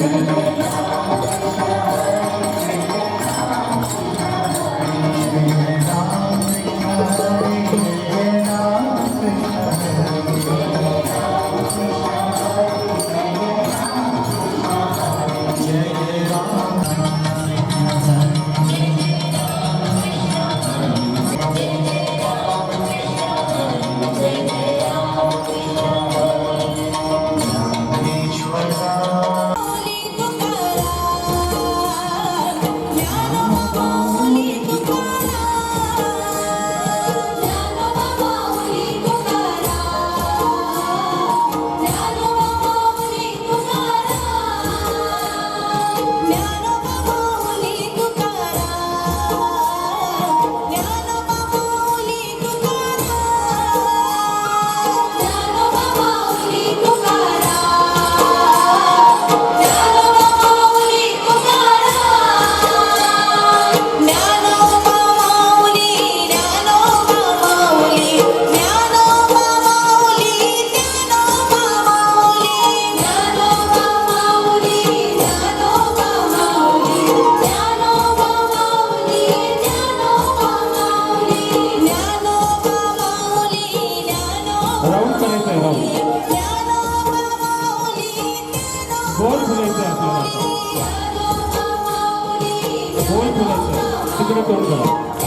Thank. गोल फुलायचं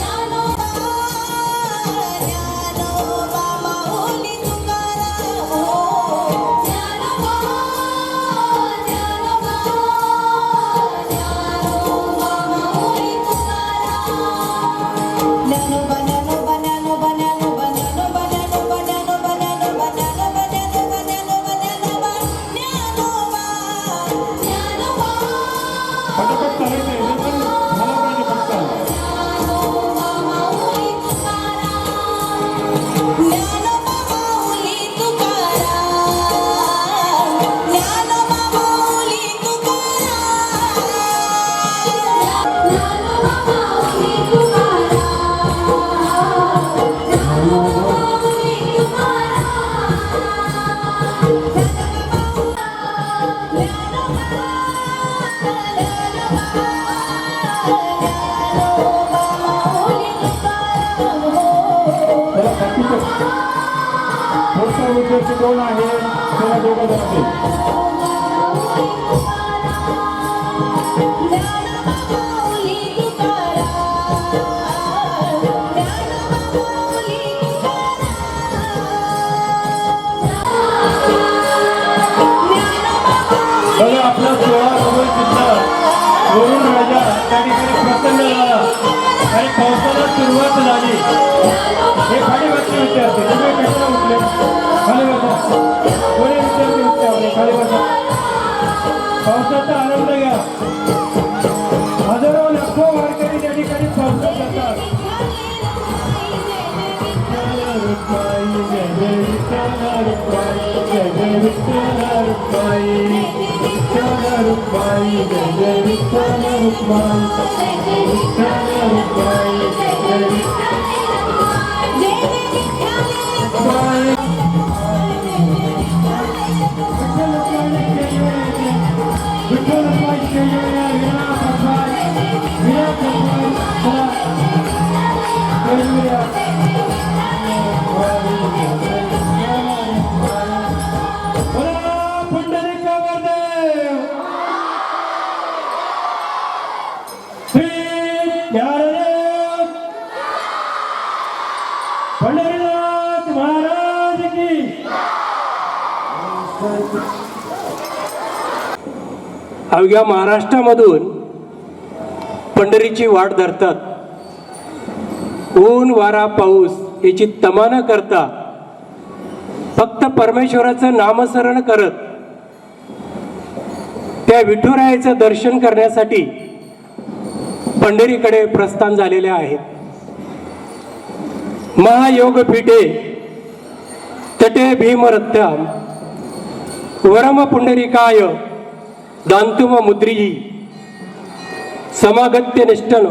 त्याला practice पुढचा विद्यार्थी कोण आहे त्याला दोघं जण असेल त्या ठिकाणी प्रसन्न झाला. आणि पावसाला सुरुवात झाली. हे खाली बसले विद्यार्थी. तुम्ही कशाला उठले? खाली बसा. कोणी विद्यार्थी उठले आपले खाली बसा. पावसाचा आनंद घ्या. हजारो लाखो वारकरी त्या ठिकाणी पावसात जातात. रुपाई पंढरीनाथ महाराज की अवघ्या महाराष्ट्रामधून पंढरीची वाट धरतात. ऊन वारा पाऊस याची तमाना करता फक्त परमेश्वराचं नामस्मरण करत त्या विठुरायाचं दर्शन करण्यासाठी पंढरीकडे प्रस्थान झालेले आहेत. महायोग पीठे तटे भीमरत्या वरम पुंडरिकाय दांतुम मुद्रियी समागत्य निष्ठन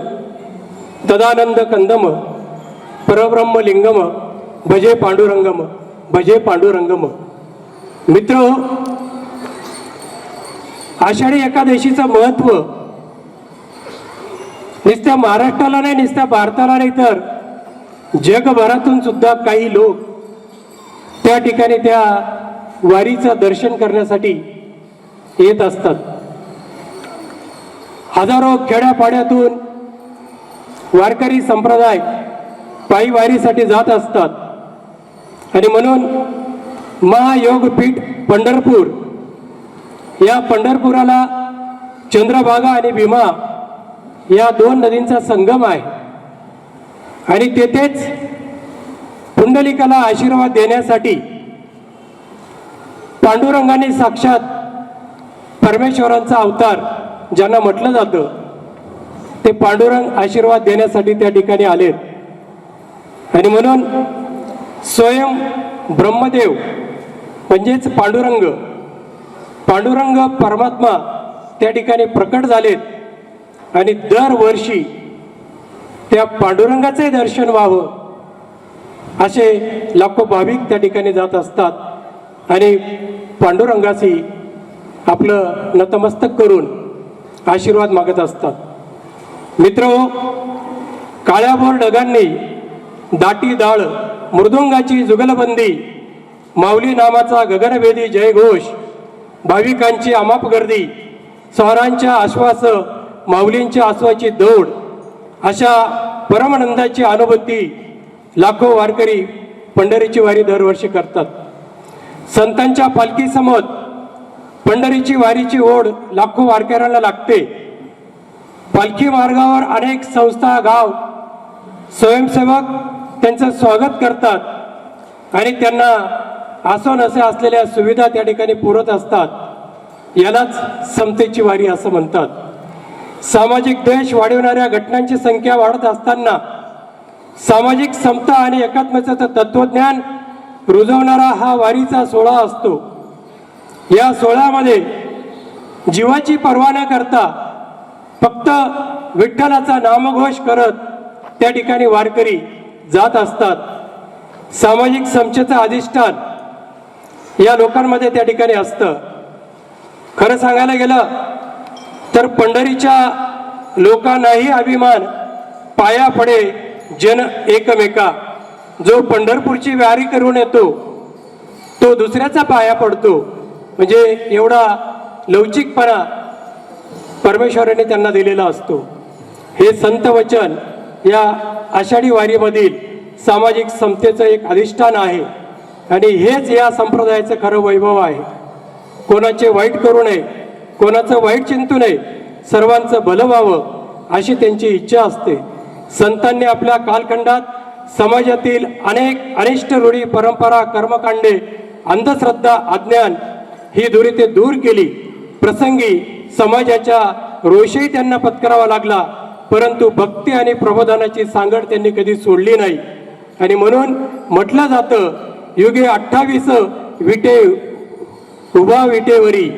तदानंद कंदम परब्रह्मलिंगम भजे पांडुरंगम भजे पांडुरंगम मित्र आषाढी एकादशीचं महत्त्व नुसत्या महाराष्ट्राला नाही नुसत्या भारताला नाही तर जगभरातून सुद्धा काही लोक त्या ठिकाणी त्या वारीचं दर्शन करण्यासाठी येत असतात. हजारो खेड्यापाड्यातून वारकरी संप्रदाय पायी वारीसाठी जात असतात. आणि म्हणून महायोगपीठ पंढरपूर या पंढरपुराला चंद्रभागा आणि भीमा या दोन नदींचा संगम आहे. आणि तेथेच पुंडलिकाला आशीर्वाद देण्यासाठी पांडुरंगाने साक्षात परमेश्वरांचा अवतार ज्यांना म्हटलं जातं ते पांडुरंग आशीर्वाद देण्यासाठी त्या ठिकाणी आलेत. आणि म्हणून स्वयं ब्रह्मदेव म्हणजेच पांडुरंग पांडुरंग परमात्मा त्या ठिकाणी प्रकट झालेत. आणि दरवर्षी त्या पांडुरंगाचे दर्शन व्हावं असे लाखो भाविक त्या ठिकाणी जात असतात. आणि पांडुरंगाशी आपलं नतमस्तक करून आशीर्वाद मागत असतात. मित्र काळ्याभोर ढगांनी दाटी दाळ मृदुंगाची जुगलबंदी माऊली नामाचा गगनभेदी जयघोष भाविकांची अमाप गर्दी सहरांच्या आश्वास माऊलींच्या आश्वाची दौड अशा परमानंदाची अनुभूती लाखो वारकरी पंढरीची वारी दरवर्षी करतात. संतांच्या पालखीसमोर पंढरीची वारीची ओढ लाखो वारकऱ्यांना लागते. पालखी मार्गावर अनेक संस्था गाव स्वयंसेवक त्यांचं स्वागत करतात आणि त्यांना आसन असे असलेल्या सुविधा त्या ठिकाणी पुरत असतात. यालाच समतेची वारी असं म्हणतात. सामाजिक द्वेष वाढवणाऱ्या घटनांची संख्या वाढत असताना सामाजिक समता आणि एकात्मतेचं तत्वज्ञान रुजवणारा हा वारीचा सोहळा असतो. या सोहळ्यामध्ये जीवाची पर्वा न करता फक्त विठ्ठलाचा नामघोष करत त्या ठिकाणी वारकरी जात असतात. सामाजिक समचेचं अधिष्ठान या लोकांमध्ये त्या ठिकाणी असतं. खरं सांगायला गेलं तर पंढरीच्या लोकांनाही अभिमान पाया पडे जन एकमेका. जो पंढरपूरची वारी करून येतो तो दुसऱ्याचा पाया पडतो. म्हणजे एवढा लवचिकपणा परमेश्वराने त्यांना दिलेला असतो. हे संत वचन या आषाढी वारीमधील सामाजिक समतेचं एक अधिष्ठान आहे. आणि हेच या संप्रदायाचं खरं वैभव आहे. कोणाचे वाईट करू नये कोणाचं वाईट चिंतू नये सर्वांचं भलं व्हावं अशी त्यांची इच्छा असते. संतांनी आपल्या कालखंडात समाजातील अनेक अनिष्ट रूढी परंपरा कर्मकांडे अंधश्रद्धा अज्ञान ही दुरी ते दूर केली. प्रसंगी समाजाच्या रोषही त्यांना पत्करावा लागला. परंतु भक्ती आणि प्रबोधनाची सांगड त्यांनी कधी सोडली नाही. आणि म्हणून म्हटलं जातं युगे अठ्ठावीस विटे उभा विटेवरी.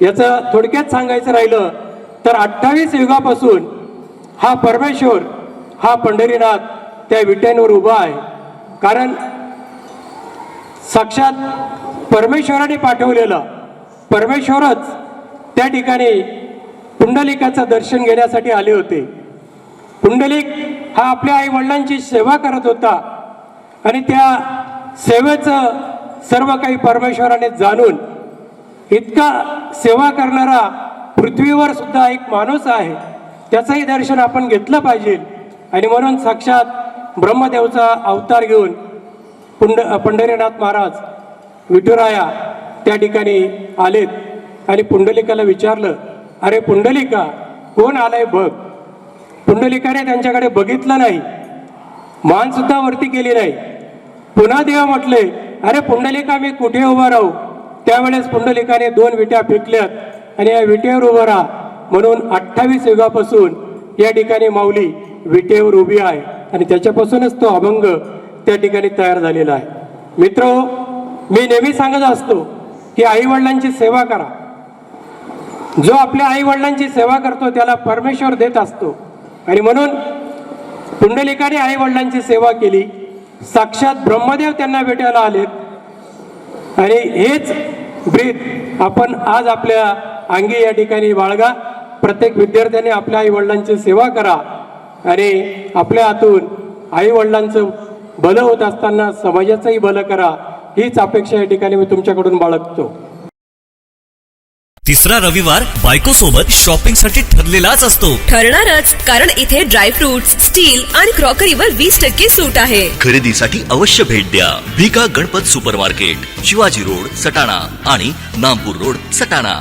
याचं थोडक्यात सांगायचं राहिलं तर अठ्ठावीस युगापासून हा परमेश्वर हा पंढरीनाथ त्या विट्यांवर उभा आहे. कारण साक्षात परमेश्वराने पाठवलेला. परमेश्वरच त्या ठिकाणी पुंडलिकाचं दर्शन घेण्यासाठी आले होते. पुंडलिक हा आपल्या आई वडिलांची सेवा करत होता आणि त्या सेवेचं सर्व काही परमेश्वराने जाणून इतका सेवा करणारा पृथ्वीवर सुद्धा एक माणूस आहे त्याचंही दर्शन आपण घेतलं पाहिजे. आणि म्हणून साक्षात ब्रह्मदेवचा अवतार घेऊन पुंड पंढरीनाथ महाराज विठुराया त्या ठिकाणी आलेत. आणि पुंडलिकाला विचारलं अरे पुंडलिका कोण आलाय बघ? पुंडलिकाने त्यांच्याकडे बघितलं नाही. मानसुद्धा वरती केली नाही. पुन्हा देव म्हटले अरे पुंडलिका मी कुठे उभा राहू? त्यावेळेस पुंडलिकाने दोन विट्या फेकल्यात आणि या विटेवर उभं राहा म्हणून अठ्ठावीस युगापासून या ठिकाणी माऊली विटेवर उभी आहे. आणि त्याच्यापासूनच तो अभंग त्या ठिकाणी तयार झालेला आहे. मित्र मी नेहमी सांगत असतो की आईवडिलांची सेवा करा. जो आपल्या आईवडिलांची सेवा करतो त्याला परमेश्वर देत असतो. आणि म्हणून पुंडलिकाने आईवडिलांची सेवा केली. साक्षात ब्रह्मदेव त्यांना भेटायला आलेत. आणि हेच ब्रीद आपण आज आपल्या अंगी या ठिकाणी बाळगा. प्रत्येक विद्यार्थ्याने आपल्या आईवडिलांची सेवा करा. आणि आपल्या हातून आईवडिलांचं भलं होत असताना समाजाचंही भलं करा हीच अपेक्षा या ठिकाणी मी तुमच्याकडून बाळगतो. तिसरा रविवार बायको सोबत शॉपिंगसाठी ठरलेलाच असतो. ठरणारच कारण इथे ड्रायफ्रुट्स स्टील आणि क्रॉकरीवर वीस टक्के सूट आहे. खरेदीसाठी अवश्य भेट द्या. भिका गणपत सुपरमार्केट शिवाजी रोड सटाणा आणि नामपूर रोड सटाणा.